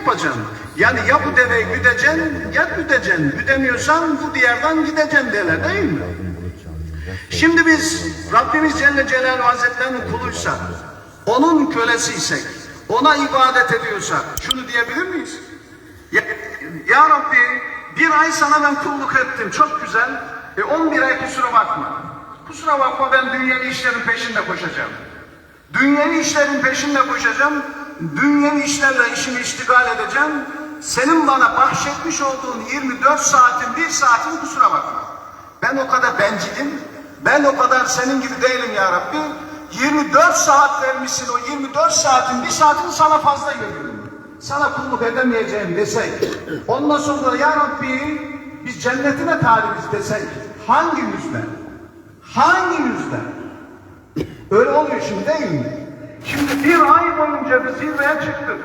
yapacaksın? Yani ya bu deveyi güdeceksin ya güdeceksin. Güdemiyorsan bu diyardan gideceksin derler değil mi? Şimdi biz Rabbimiz Celle Celaluhu Hazretlerinin kuluysak, onun kölesiysek, ona ibadet ediyorsak şunu diyebilir miyiz? Ya, ya Rabbi bir ay sana ben kulluk ettim çok güzel. E 11 ay kusura bakma. Kusura bakma ben dünyevi işlerin peşinde koşacağım. Dünyevi işlerin peşinde koşacağım. Dünyevi işlerle işimi iştigal edeceğim. Senin bana bahşetmiş olduğun 24 saatin bir saatin kusura bakma. Ben o kadar bencilim. Ben o kadar senin gibi değilim ya Rabbi. 24 saat vermişsin o 24 saatin bir saatini sana fazla görüyorum. Sana kulluk edemeyeceğim desek. Ondan sonra ya Rabbi biz cennetine talibiz desek. Hangi yüzden? Hangi yüzden? Öyle oluyor şimdi değil mi? Şimdi bir ay boyunca bir zirveye çıktık.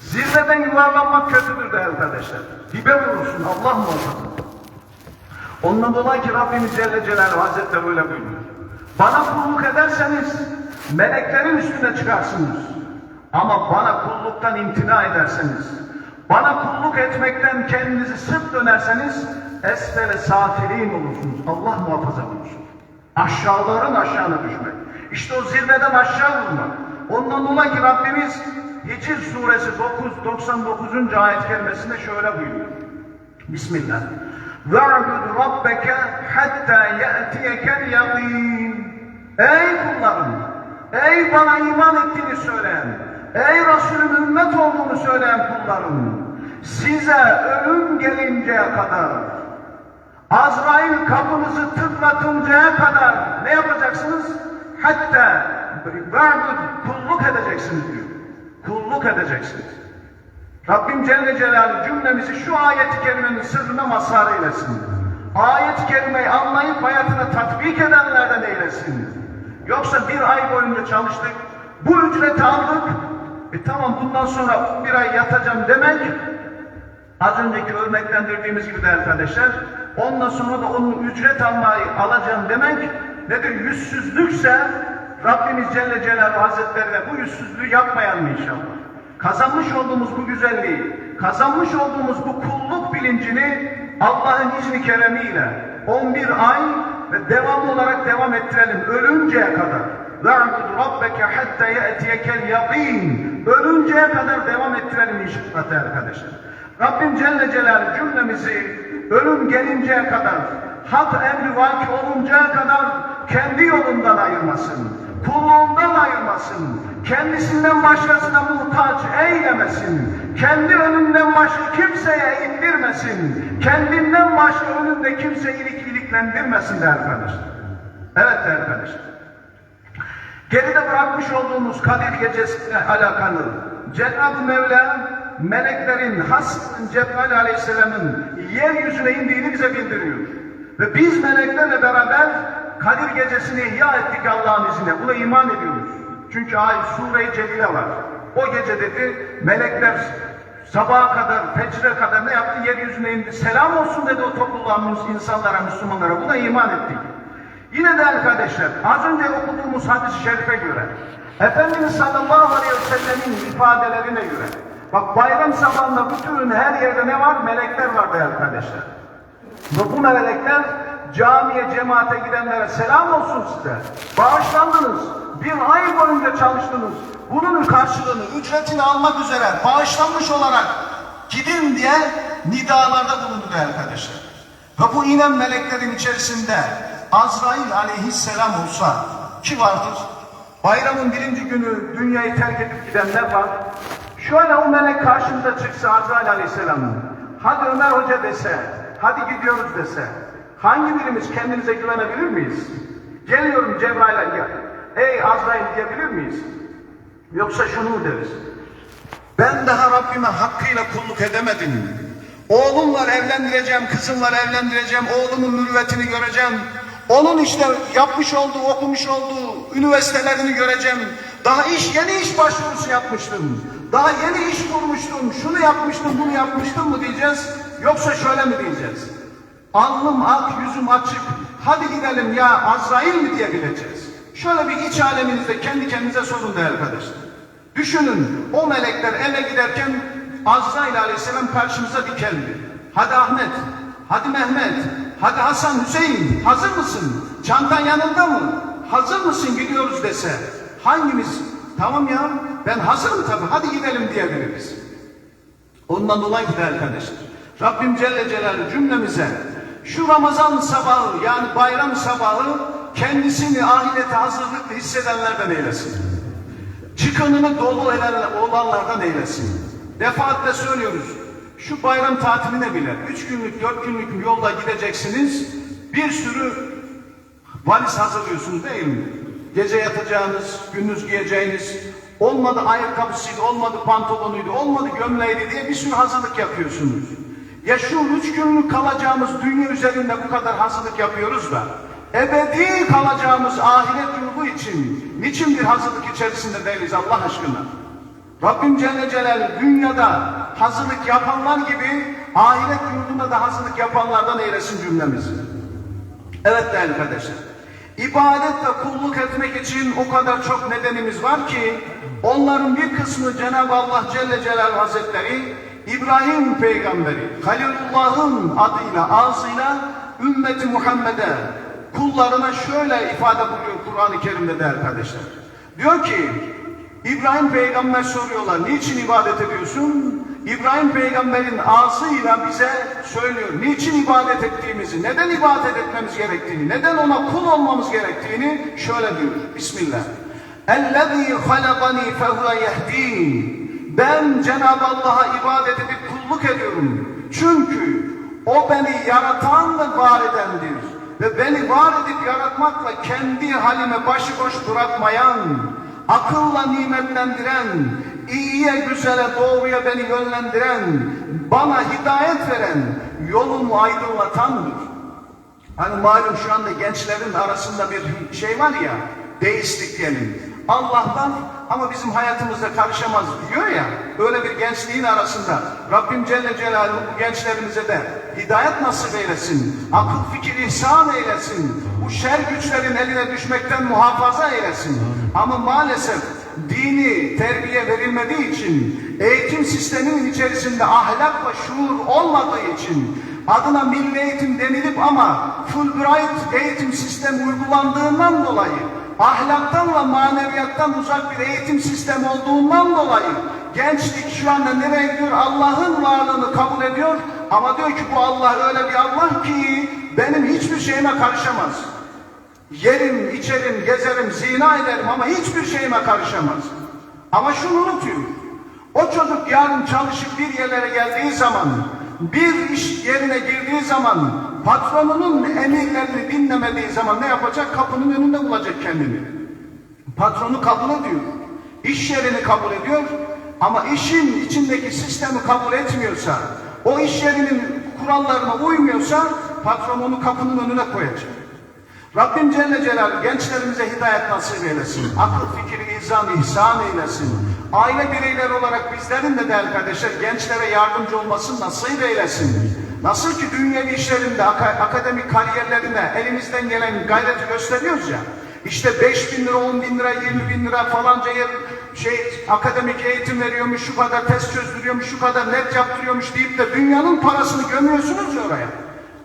Zirveden yuvarlanmak kötüdür değerli arkadaşlar. Dibe vurursun Allah muhafaza. Ondan dolayı ki Rabbimiz Celle Celaluhu Hazretleri öyle buyuruyor. Bana kulluk ederseniz meleklerin üstüne çıkarsınız. Ama bana kulluktan imtina ederseniz, bana kulluk etmekten kendinizi sırt dönerseniz esfele safilin olursunuz. Allah muhafaza buyursun. Aşağıların aşağına düşmek. İşte o zirveden aşağı vurmak. Ondan dolayı ki Rabbimiz Hicr suresi 9, 99. ayet kerimesinde şöyle buyuruyor. Bismillah. وَعْبُدْ رَبَّكَ حَتَّى يَأْتِيَكَ الْيَقِينَ Ey kullarım! Ey bana iman ettiğini söyleyen, ey Resulüm ümmet olduğunu söyleyen kullarım, size ölüm gelinceye kadar, Azrail kapınızı tıklatıncaya kadar ne yapacaksınız? Hatta va'bud kulluk edeceksiniz diyor. Kulluk edeceksiniz. Rabbim Celle Celaluhu cümlemizi şu ayet-i kerimenin sırrına mazhar eylesin. Ayet-i kerimeyi anlayıp hayatına tatbik edenlerden eylesin. Yoksa bir ay boyunca çalıştık, bu ücreti aldık, e tamam bundan sonra bir ay yatacağım demek, az önceki örneklendirdiğimiz gibi değerli kardeşler, ondan sonra da onun ücret almayı alacağım demek nedir? Yüzsüzlükse Rabbimiz Celle Celaluhu Hazretlerine bu yüzsüzlüğü yapmayalım inşallah. Kazanmış olduğumuz bu güzelliği, kazanmış olduğumuz bu kulluk bilincini Allah'ın izni keremiyle 11 ay ve devamlı olarak devam ettirelim ölünceye kadar. وَعْبُدْ رَبَّكَ حَتَّى يَأْتِيَكَ الْيَقِينَ Ölünceye kadar devam ettirelim inşallah arkadaşlar. Rabbim Celle Celaluhu cümlemizi ölüm gelinceye kadar, hak emri vaki oluncaya kadar kendi yolundan ayırmasın, kulluğundan ayırmasın, kendisinden başkasına muhtaç eylemesin, kendi önünden başka kimseye ittirmesin, kendinden başka önünde kimse ilik iliklendirmesin de arkadaşlar. Evet de arkadaşlar. Geride bırakmış olduğumuz Kadir Gecesi'ne alakalı Cenab-ı Mevla meleklerin Hasan Cebrail Aleyhisselam'ın yeryüzüne indiğini bize bildiriyor. Ve biz meleklerle beraber Kadir Gecesi'ni ihya ettik Allah'ın izniyle. Buna iman ediyoruz. Çünkü ay Sure-i Celile var. O gece dedi melekler sabaha kadar, fecre kadar ne yaptı? Yeryüzüne indi. Selam olsun dedi o topluluğumuz insanlara, Müslümanlara. Buna iman ettik. Yine değerli kardeşler, az önce okuduğumuz hadis-i şerife göre, Efendimiz sallallahu aleyhi ve sellemin ifadelerine göre, bak bayram sabahında bütün her yerde ne var? Melekler var değerli kardeşler. Ve bu melekler camiye, cemaate gidenlere selam olsun size. Bağışlandınız. Bir ay boyunca çalıştınız. Bunun karşılığını, ücretini almak üzere bağışlanmış olarak gidin diye nidalarda bulundu değerli arkadaşlar. Ve bu inen meleklerin içerisinde Azrail aleyhisselam olsa ki vardır? Bayramın birinci günü dünyayı terk edip gidenler var. Şöyle o melek karşımıza çıksa Azrail aleyhisselamın. Hadi Ömer Hoca dese, hadi gidiyoruz dese. Hangi birimiz kendimize güvenebilir miyiz? Geliyorum Cebrail'e gel. Ey Azrail diyebilir miyiz? Yoksa şunu mu deriz? Ben daha Rabbime hakkıyla kulluk edemedim. Oğlumla evlendireceğim, kızımla evlendireceğim, oğlumun mürüvvetini göreceğim. Onun işte yapmış olduğu, okumuş olduğu üniversitelerini göreceğim. Daha iş, yeni iş başvurusu yapmıştım. Daha yeni iş kurmuştum, şunu yapmıştım, bunu yapmıştım mı diyeceğiz? Yoksa şöyle mi diyeceğiz? Alnım ak, yüzüm açık, hadi gidelim ya Azrail mi diyebileceğiz? Şöyle bir iç aleminizde kendi kendinize sorun değerli arkadaşlar. Düşünün o melekler eve giderken Azrail aleyhisselam karşımıza dikeldi. Hadi Ahmet, hadi Mehmet, hadi Hasan, Hüseyin hazır mısın? Çantan yanında mı? Hazır mısın gidiyoruz dese. Hangimiz? Tamam ya ben hazırım tabii hadi gidelim diyebiliriz. Ondan dolayı değerli kardeşler, Rabbim Celle Celaluhu cümlemize şu Ramazan sabahı yani bayram sabahı kendisini ahirete hazırlıklı hissedenlerden eylesin. Çıkanını dolu eden olanlardan eylesin. Defaatle söylüyoruz. Şu bayram tatiline bile üç günlük, dört günlük yolda gideceksiniz. Bir sürü valiz hazırlıyorsunuz değil mi? Gece yatacağınız, gündüz giyeceğiniz, olmadı ayakkabısıydı, olmadı pantolonuydu, olmadı gömleğiydi diye bir sürü hazırlık yapıyorsunuz. Ya şu üç günlük kalacağımız dünya üzerinde bu kadar hazırlık yapıyoruz da, ebedi kalacağımız ahiret yurdu için niçin bir hazırlık içerisinde değiliz Allah aşkına? Rabbim Celle Celaluhu dünyada hazırlık yapanlar gibi ahiret yurdunda da hazırlık yapanlardan eylesin cümlemizi. Evet değerli kardeşler. İbadetle kulluk etmek için o kadar çok nedenimiz var ki onların bir kısmı Cenab-ı Allah Celle Celaluhu Hazretleri İbrahim peygamberi Halilullah'ın adıyla ağzıyla ümmeti Muhammed'e kullarına şöyle ifade buluyor Kur'an-ı Kerim'de değerli kardeşler. Diyor ki İbrahim peygamber soruyorlar niçin ibadet ediyorsun? İbrahim peygamberin ağzıyla bize söylüyor niçin ibadet ettiğimizi, neden ibadet etmemiz gerektiğini, neden ona kul olmamız gerektiğini şöyle diyor. Bismillah. اَلَّذ۪ي خَلَقَنِي فَهُوَ يَهْد۪ينَ ben Cenab-ı Allah'a ibadet edip kulluk ediyorum. Çünkü o beni yaratan ve var edendir. Ve beni var edip yaratmakla kendi halime başıboş bırakmayan, akılla nimetlendiren, iyiye, güzele, doğruya beni yönlendiren, bana hidayet veren, yolumu aydınlatandır. Hani malum şu anda gençlerin arasında bir şey var ya, deistlik diyelim. Allah'tan ama bizim hayatımızda karışamaz diyor ya, öyle bir gençliğin arasında Rabbim Celle Celaluhu bu gençlerimize de hidayet nasip eylesin, akıl fikir ihsan eylesin, bu şer güçlerin eline düşmekten muhafaza eylesin. Ama maalesef dini terbiye verilmediği için, eğitim sisteminin içerisinde ahlak ve şuur olmadığı için, adına milli eğitim denilip ama Fulbright eğitim sistemi uygulandığından dolayı, ahlaktan ve maneviyattan uzak bir eğitim sistemi olduğundan dolayı, gençlik şu anda nereye gidiyor? Allah'ın varlığını kabul ediyor ama diyor ki bu Allah öyle bir Allah ki benim hiçbir şeyime karışamaz. Yerim, içerim, gezerim, zina ederim ama hiçbir şeyime karışamaz. Ama şunu unutuyor. O çocuk yarın çalışıp bir yerlere geldiği zaman, bir iş yerine girdiği zaman, patronunun emirlerini dinlemediği zaman ne yapacak? Kapının önünde bulacak kendini. Patronu kabul ediyor. İş yerini kabul ediyor. Ama işin içindeki sistemi kabul etmiyorsa, o iş yerinin kurallarına uymuyorsa, patron onu kapının önüne koyacak. Rabbim Celle Celaluhu gençlerimize hidayet nasip eylesin. Akıl, fikir, izan, ihsan eylesin. Aile bireyleri olarak bizlerin de değerli kardeşler gençlere yardımcı olmasını nasip eylesin. Nasıl ki dünyevi işlerinde, ak- akademik kariyerlerinde elimizden gelen gayreti gösteriyoruz ya. İşte 5 bin lira, 10 bin lira, 20 bin lira falanca yer şey akademik eğitim veriyormuş, şu kadar test çözdürüyormuş, şu kadar net yaptırıyormuş deyip de dünyanın parasını gömüyorsunuz ya oraya.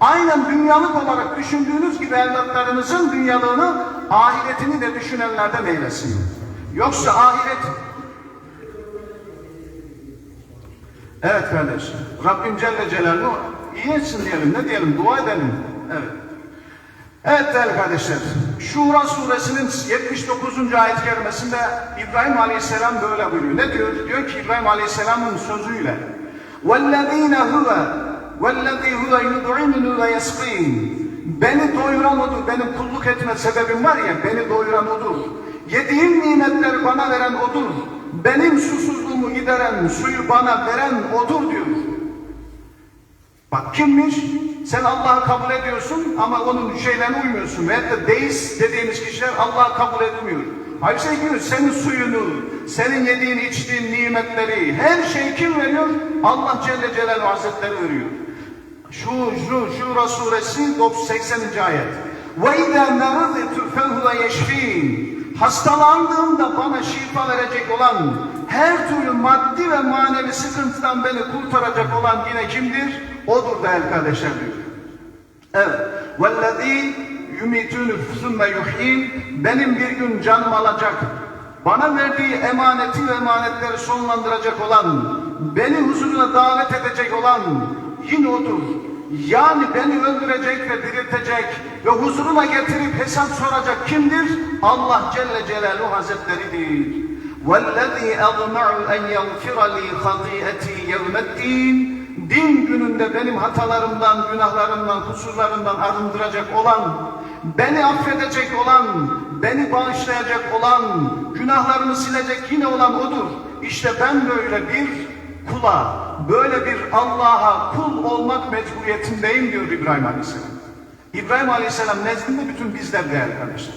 Aynen dünyalık olarak düşündüğünüz gibi evlatlarınızın dünyalığını, ahiretini de düşünenlerden eylesin. Yoksa ahiret... Evet kardeş, Rabbim Celle Celaluhu iyi etsin diyelim, ne diyelim, dua edelim. Evet. Evet değerli kardeşler, Şura suresinin 79. ayet-i kerimesinde İbrahim Aleyhisselam böyle buyuruyor. Ne diyor? Diyor ki İbrahim Aleyhisselam'ın sözüyle وَالَّذ۪ينَ هُوَ وَالَّذ۪ي هُوَ يُدْعِمُنُ وَيَسْقِينَ Beni doyuran odur, benim kulluk etme sebebim var ya, beni doyuran odur. Yediğim nimetleri bana veren odur. Benim susuzluğumu gideren, suyu bana veren odur diyor. Bak kimmiş? Sen Allah'ı kabul ediyorsun ama onun şeylerine uymuyorsun. Veyahut da deist dediğimiz kişiler Allah'ı kabul etmiyor. Halbuki diyor senin suyunu, senin yediğin içtiğin nimetleri, her şeyi kim veriyor? Allah Celle Celaluhu Hazretleri veriyor. Şu, şu, Şura suresi 80. ayet. وَاِذَا مَرَضِتُ فَهُوَ يَشْفِينَ Hastalandığımda bana şifa verecek olan, her türlü maddi ve manevi sıkıntıdan beni kurtaracak olan yine kimdir? Odur değerli kardeşler diyor. Evet. وَالَّذ۪ي يُمِيتُونُ ثُمَّ يُحْيِينَ Benim bir gün canım alacak. Bana verdiği emaneti ve emanetleri sonlandıracak olan, beni huzuruna davet edecek olan yine odur. Yani beni öldürecek ve diriltecek ve huzuruna getirip hesap soracak kimdir? Allah Celle Celaluhu Hazretleri'dir. وَالَّذ۪ي أَضْمَعُ أَنْ يَغْفِرَ لِي خَطِيئَتِي يَوْمَ الدِّينِ Din gününde benim hatalarımdan, günahlarımdan, kusurlarımdan arındıracak olan, beni affedecek olan, beni bağışlayacak olan, günahlarımı silecek yine olan odur. İşte ben böyle bir kula, böyle bir Allah'a kul olmak mecburiyetindeyim diyor İbrahim Aleyhisselam. İbrahim Aleyhisselam nezdinde bütün bizler değerli kardeşler.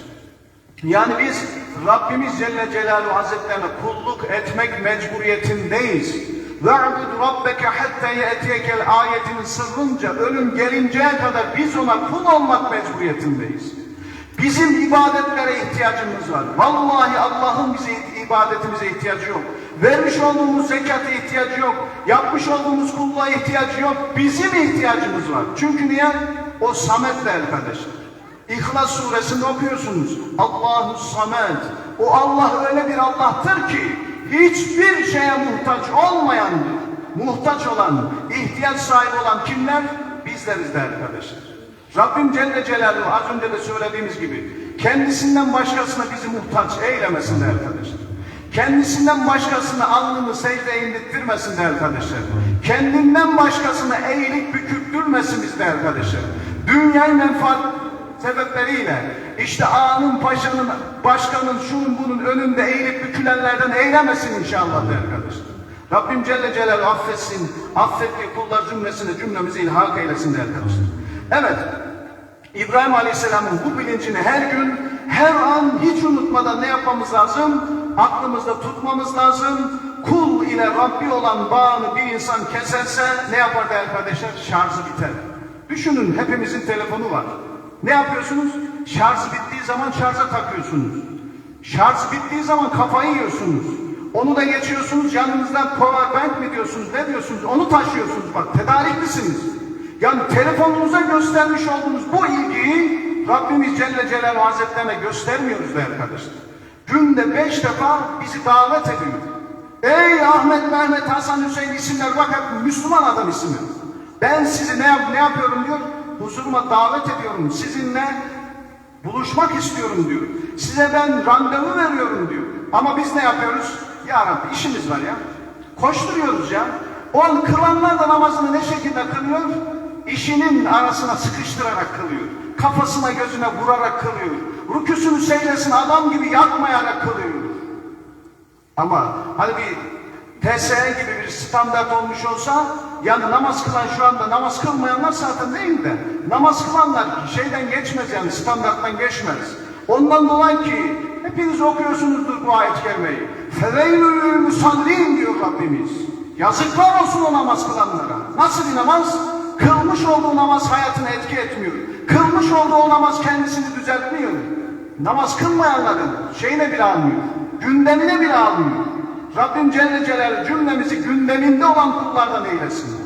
Yani biz Rabbimiz Celle Celaluhu Hazretlerine kulluk etmek mecburiyetindeyiz. وَعْبُدْ رَبَّكَ حَتَّى يَأْتِيَكَ ayetinin sırrınca ölüm gelinceye kadar biz ona kul olmak mecburiyetindeyiz. Bizim ibadetlere ihtiyacımız var. Vallahi Allah'ın bize ibadetimize ihtiyacı yok. Vermiş olduğumuz zekata ihtiyacı yok. Yapmış olduğumuz kulluğa ihtiyacı yok. Bizim ihtiyacımız var. Çünkü niye? O Samet değerli kardeşler. İhlas suresinde okuyorsunuz. Allahu Samet. O Allah öyle bir Allah'tır ki hiçbir şeye muhtaç olmayandır. Muhtaç olan, ihtiyaç sahibi olan kimler? Bizleriz değerli kardeşler. Rabbim Celle Celaluhu az önce de söylediğimiz gibi kendisinden başkasına bizi muhtaç eylemesin değerli kardeşler. Kendisinden başkasına alnını secdeye indirttirmesin değerli kardeşler. Kendinden başkasına eğilip büküktürmesin biz değerli kardeşler. Dünyayı menfaat sebepleriyle işte ağanın, paşanın, başkanın, şunun bunun önünde eğilip bükülenlerden eylemesin inşallah değerli kardeşler. Rabbim Celle Celaluhu affetsin, affettiği kullar cümlesine cümlemizi ilhak eylesin değerli kardeşler. Evet, İbrahim Aleyhisselam'ın bu bilincini her gün, her an hiç unutmadan ne yapmamız lazım? Aklımızda tutmamız lazım. Kul ile Rabbi olan bağını bir insan keserse ne yapar değerli kardeşler? Şarjı biter. Düşünün hepimizin telefonu var. Ne yapıyorsunuz? Şarjı bittiği zaman şarja takıyorsunuz. Şarj bittiği zaman kafayı yiyorsunuz. Onu da geçiyorsunuz yanınızdan power bank mi diyorsunuz ne diyorsunuz onu taşıyorsunuz bak tedariklisiniz. Yani telefonunuza göstermiş olduğunuz bu ilgiyi Rabbimiz Celle Celaluhu Hazretlerine göstermiyoruz değerli kardeşler. Günde beş defa bizi davet ediyor. Ey Ahmet, Mehmet, Hasan, Hüseyin isimler bak hep Müslüman adam ismi. Ben sizi ne, ne yapıyorum diyor. Huzuruma davet ediyorum. Sizinle buluşmak istiyorum diyor. Size ben randevu veriyorum diyor. Ama biz ne yapıyoruz? Ya Rabbi işimiz var ya. Koşturuyoruz ya. O an kılanlar da namazını ne şekilde kılıyor? İşinin arasına sıkıştırarak kılıyor. Kafasına gözüne vurarak kılıyor. Rüküsünü secdesini adam gibi yakmayarak kılıyor. Ama hani bir TSE gibi bir standart olmuş olsa yani namaz kılan şu anda namaz kılmayanlar zaten değil de namaz kılanlar şeyden geçmez yani standarttan geçmez. Ondan dolayı ki hepiniz okuyorsunuzdur bu ayet kelimeyi. Feveylül musallin diyor Rabbimiz. Yazıklar olsun o namaz kılanlara. Nasıl bir namaz? Kılmış olduğu namaz hayatını etki etmiyor. Kılmış olduğu namaz kendisini düzeltmiyor. Namaz kılmayanların şeyine bile almıyor. Gündemine bile almıyor. Rabbim Celle Celaluhu cümlemizi gündeminde olan kullardan eylesin.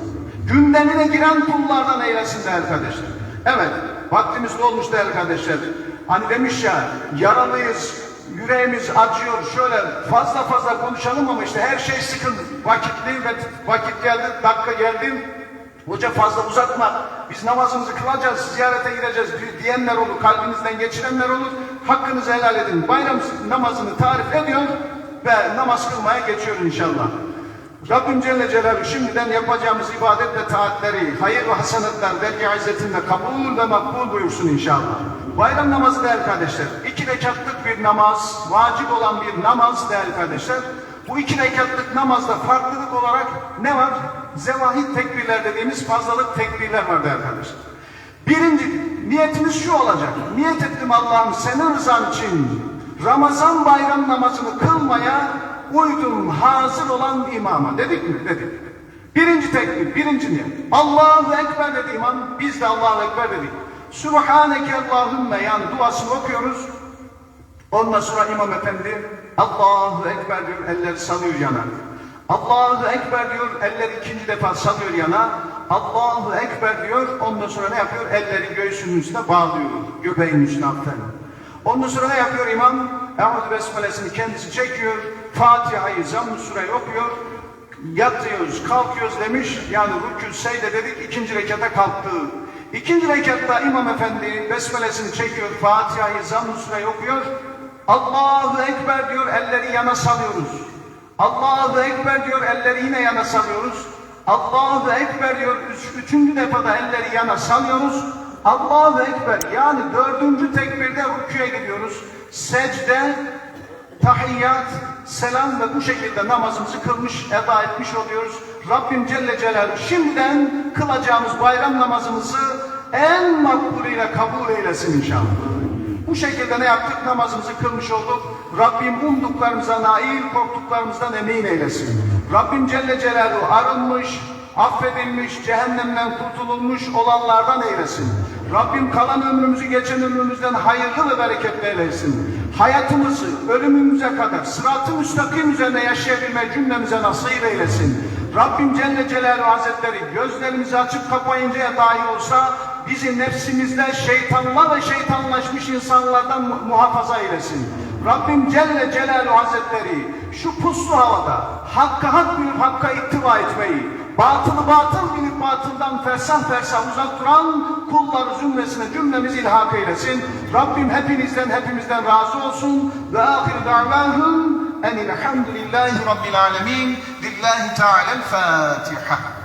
Gündemine giren kullardan eylesin değerli kardeşler. Evet, vaktimiz dolmuş değerli kardeşler. Hani demiş ya, yaralıyız, yüreğimiz acıyor, şöyle fazla fazla konuşalım ama işte her şey sıkıntı. Vakitli ve vakit geldi, dakika geldi. Hoca fazla uzatma, biz namazımızı kılacağız, ziyarete gideceğiz diyenler olur, kalbinizden geçirenler olur. Hakkınızı helal edin. Bayram namazını tarif ediyor ve namaz kılmaya geçiyor inşallah. Rabbim Celle Celaluhu şimdiden yapacağımız ibadet ve taatleri, hayır ve hasenetler, dergi izzetinde kabul ve makbul buyursun inşallah. Bayram namazı değerli kardeşler, iki rekatlık bir namaz, vacip olan bir namaz değerli kardeşler. Bu iki rekatlık namazda farklılık olarak ne var? Zevahid tekbirler dediğimiz fazlalık tekbirler var değerli kardeşler. Birinci niyetimiz şu olacak. Niyet ettim Allah'ım senin rızan için Ramazan bayram namazını kılmaya uydum hazır olan imama. Dedik mi? Dedik. Birinci tekbir, birinci niyet. Allahu Ekber dedi imam. Biz de Allahu Ekber dedik. Subhaneke Allahümme yani duasını okuyoruz. Ondan sonra İmam Efendi Allahu Ekber diyor elleri salıyor yana. Allahu Ekber diyor eller ikinci defa salıyor yana. Allahu Ekber diyor ondan sonra ne yapıyor? Elleri göğsünün üstüne bağlıyor. Göbeğin üstüne aferin. Sonra ne yapıyor imam? Eûzü Besmelesini kendisi çekiyor. Fatiha'yı zamm-ı sureyi okuyor. Yatıyoruz, kalkıyoruz demiş. Yani rükû secde dedik ikinci rekata kalktı. İkinci rekatta İmam Efendi Besmelesini çekiyor. Fatiha'yı zamm-ı sureyi okuyor. Allahu Ekber diyor elleri yana salıyoruz. Allahu Ekber diyor elleri yine yana salıyoruz. Allahu Ekber diyor üç, üçüncü defada elleri yana salıyoruz. Allahu Ekber yani dördüncü tekbirde rüküye gidiyoruz. Secde, tahiyyat, selam ve bu şekilde namazımızı kılmış, eda etmiş oluyoruz. Rabbim Celle Celaluhu şimdiden kılacağımız bayram namazımızı en makbulüyle kabul eylesin inşallah. Bu şekilde ne yaptık? Namazımızı kılmış olduk. Rabbim umduklarımıza nail, korktuklarımızdan emin eylesin. Rabbim Celle Celaluhu arınmış, affedilmiş, cehennemden kurtululmuş olanlardan eylesin. Rabbim kalan ömrümüzü geçen ömrümüzden hayırlı ve bereketli eylesin. Hayatımızı ölümümüze kadar sırat-ı müstakim üzerine yaşayabilme cümlemize nasip eylesin. Rabbim Celle Celaluhu Hazretleri gözlerimizi açıp kapayıncaya dahi olsa bizi nefsimizde şeytanla ve şeytanlaşmış insanlardan mu- muhafaza eylesin. Rabbim Celle Celaluhu Hazretleri şu puslu havada hakka hak bilip hakka ittiba etmeyi, batılı batıl bilip batıldan fersah fersah uzak duran kulları zümresine cümlemiz ilhak eylesin. Rabbim hepinizden hepimizden razı olsun. Ve ahir da'vahum enilhamdülillahi rabbil alemin. Lillahi Teala'l Fatiha.